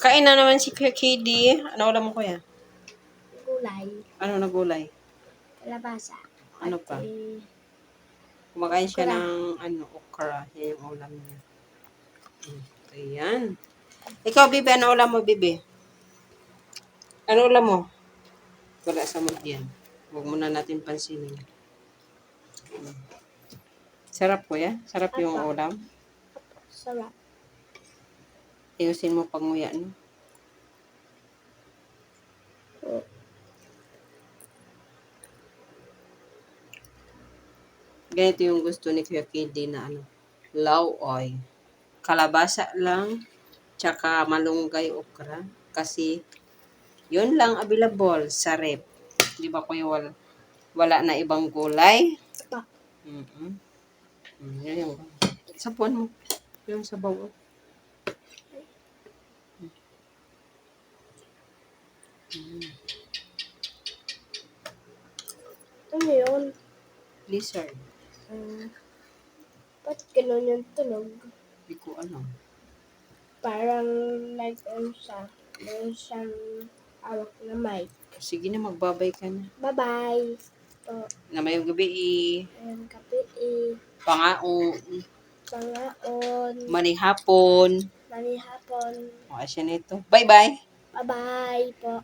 Kain na naman si Kuya KD. Ano ulam mo kuya? Gulay. Ano na gulay? Kalabasa. Ano pa? Eh, Kumakain siya Okra. ng ano, okra. Yan yung ulam niya. Mm, Ayan. Ikaw, Bibi, ano ulam mo, Bibi? Ano ulam mo? Wala sa mood yan. Huwag muna natin pansinin. Mm. Sarap ko ya? Sarap yung ulam? sarap. Ayusin mo pag nguya, no? Ganito yung gusto ni Kuya KD na ano, lauoy. Kalabasa lang, tsaka malunggay okra. Kasi, yun lang available sa rep. Di ba kuya wala, wala na ibang gulay? Pa. Mm-mm. Mm, yan yung sapuan mo. Yung sabaw. oh. Mm. Ano yun? Lizard. Um, ba't ganun yung tunog? Hindi ko alam. Parang like ano siya. Meron siyang awak na mic. Sige na, magbabay ka na. Bye-bye. Po. Na may gabi, eh, Ayan, kape eh. pangao, Pangaon. manihapon. Mani hapon. O, asya nito. Bye-bye! Bye-bye po.